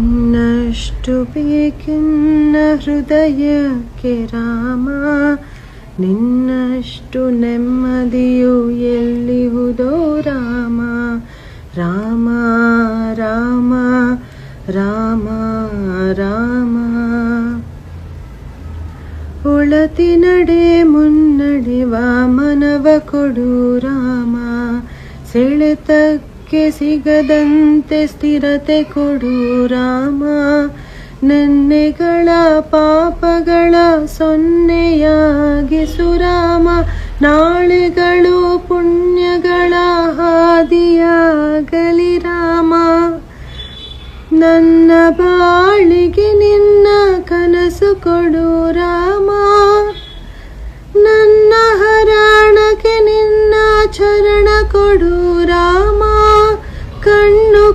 ನಿನ್ನಷ್ಟು ಬೇಕೆನ್ನ ಹೃದಯಕ್ಕೆ ರಾಮ, ನಿನ್ನಷ್ಟು ನೆಮ್ಮದಿಯು ಎಲ್ಲಿಹುದೋ ರಾಮ ರಾಮ ರಾಮ ರಾಮ ರಾಮ. ಉಳತಿ ನಡೆ ಮುನ್ನಡೆವ ಮನವ ಕೊಡು ರಾಮ ಸೆಳೆತಕ್ಕೆ ಸಿಗದಂತೆ ಸ್ಥಿರತೆ ಕೊಡು ರಾಮ. ನನ್ನೆಗಳ ಪಾಪಗಳ ಸೊನ್ನೆಯಾಗಿಸು ಸುರಾಮ ನಾಳೆಗಳು ಪುಣ್ಯಗಳ ಹಾದಿಯಾಗಲಿ ರಾಮ. ನನ್ನ ಬಾಳಿಗೆ ನಿನ್ನ ಕನಸು ಕೊಡು ರಾಮ.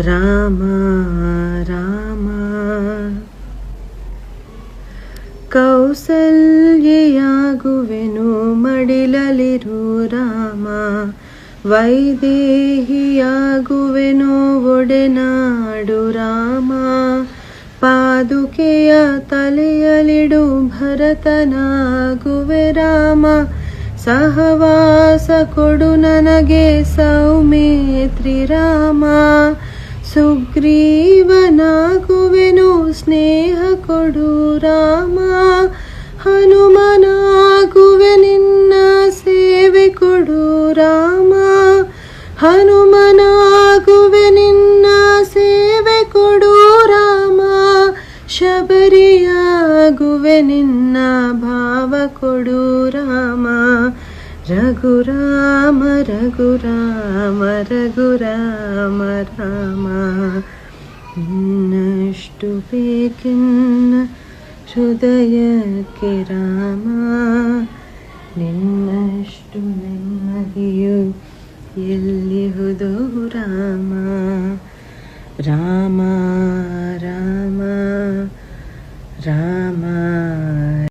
ರಾಮ ರಾಮ. ಕೌಸಲ್ಯೆಯಾಗುವೆನು, ಮಡಿಲಲಿರು ರಾಮ. ವೈದೇಹಿಯಾಗುವೆನು, ಒಡೆನಾಡು ರಾಮ. ಪಾದುಕೆಯ ತಲೆಯಲಿಡು ಭರತನಾಗುವೆ ರಾಮ. ಸಹವಾಸ ಕೊಡು ನನಗೆ ಸೌಮೇತ್ರಿ ರಾಮ. ಸುಗ್ರೀವನಾಗುವೆನು, ಸ್ನೇಹ ಕೊಡು ರಾಮ. ಹನುಮನಾಗುವೆ, ನಿನ್ನ ಸೇವೆ ಕೊಡು ರಾಮ. ಹನುಮನಾಗುವೆ, ನಿನ್ನ ಸೇವೆ ಕೊಡು ರಾಮ. ಶಬರಿಯಾಗುವೆ, ನಿನ್ನ ಭಾವ ಕೊಡು ರಾಮ. रघु राम रघु राम नष्टुपे किन्न हृदयके राम ನಿನ್ನಷ್ಟು ನೆಮ್ಮದಿಯು ಎಲ್ಲಿಹುದು ರಾಮ ರಾಮ ರಾಮ ರಾಮ